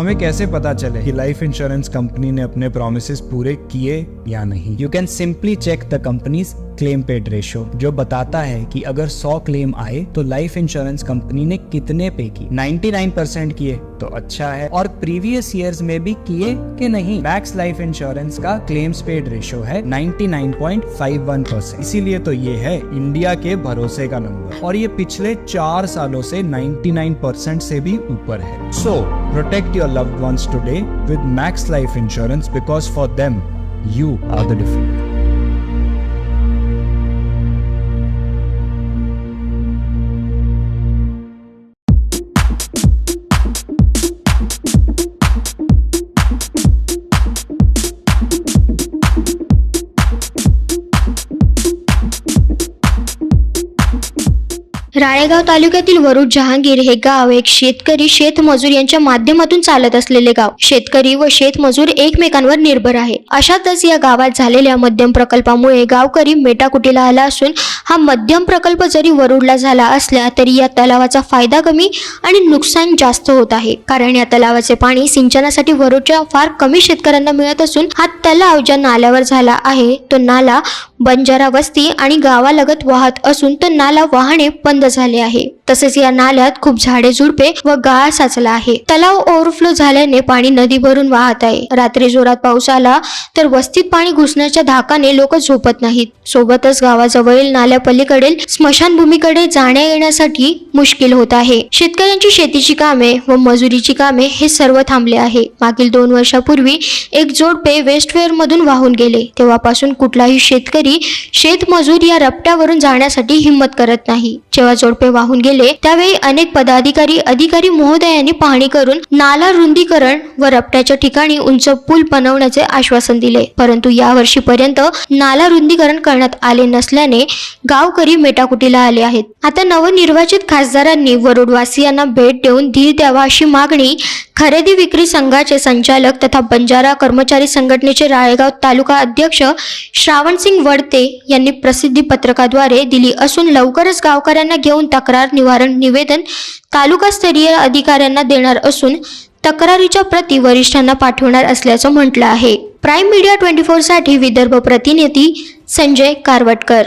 हमें कैसे पता चले कि लाइफ इंश्योरेंस कंपनी ने अपने प्रोमिस पूरे किए या नहीं? You can simply check the companies claim paid ratio जो बताता है कि अगर 100 क्लेम आए तो लाइफ इंश्योरेंस कंपनी ने कितने पे की 99 परसेंट किए तो अच्छा है। और प्रीवियस ईयर्स में भी किए कि नहीं? मैक्स लाइफ इंश्योरेंस का क्लेम्स पेड रेशियो है 99.51 परसेंट इसीलिए तो ये है इंडिया के भरोसे का नंबर और ये पिछले चार सालों से 99 परसेंट से भी ऊपर है। So protect your loved ones today with Max Life insurance because for them you are the different Ralegaon तालुक्यातील वरुड जहांगीर हे गाव एक शेतकरी शेतमजूर यांच्या माध्यमातून चालत असलेले गाव. शेतकरी व शेतमजूर एकमेकांवर निर्भर आहे. अशातच या गावात झालेल्या मध्यम प्रकल्पामुळे गावकरी मेटाकुटीला आला असून हा मध्यम प्रकल्प जरी वरुडला झाला असला तरी या तलावाचा फायदा कमी आणि नुकसान जास्त होत आहे. कारण या तलावाचे पाणी सिंचनासाठी वरुडच्या फार कमी शेतकऱ्यांना मिळत असून हा तलाव ज्या नाल्यावर झाला आहे तो नाला बंजारा वस्ती आणि गावालगत वाहत असून तो नाला वाहणे बंद झाले आहे. तसेच या नाल्यात खूप झाडे झुडपे व गाळ साचला आहे. तलाव ओव्हरफ्लो झाल्याने पाणी नदी भरून वाहत आहे. रात्री जोरात पाऊस आला तर वस्तीत पाणी घुसण्याच्या धाकाने लोक झोपत नाहीत. सोबतच गावाजवळील नाल्या पलीकडील स्मशानभूमीकडे जाण्या येण्यासाठी मुश्किल होत आहे. शेतकऱ्यांची शेतीची कामे व मजुरीची कामे हे सर्व थांबले आहे. मागील दोन वर्षापूर्वी एक जोडपे वेस्टवेअर मधून वाहून गेले. तेव्हापासून कुठलाही शेतकरी शेतमजूर या रपट्यावरून जाण्यासाठी हिंमत करत नाही. जेव्हा जोडपे वाहून गेले त्यावेळी अनेक पदाधिकारी अधिकारी महोदयांनी पाहणी करून नाला रुंदीकरण व रपट्याच्या ठिकाणी उंच पूल बनवण्याचे आश्वासन दिले. परंतु या वर्षीपर्यंत नाला रुंदीकरण करण्यात आले नसल्याने गावकरी मेटाकुटीला आले आहेत. आता नवनिर्वाचित खासदारांनी वरुडवासियांना भेट देऊन धीर द्यावा अशी मागणी खरेदी विक्री संघाचे संचालक तथा बंजारा कर्मचारी संघटनेचे राळेगाव तालुका अध्यक्ष श्रावणसिंग वडते यांनी प्रसिद्धी पत्रकाद्वारे दिली असून लवकरच गावकऱ्यांना घेऊन तक्रार निवारण निवेदन तालुकास्तरीय अधिकाऱ्यांना देणार असून तक्रारीच्या प्रती वरिष्ठांना पाठवणार असल्याचं म्हटलं आहे. प्राईम मीडिया ट्वेंटी फोरसाठी विदर्भ प्रतिनिधी संजय कारवटकर.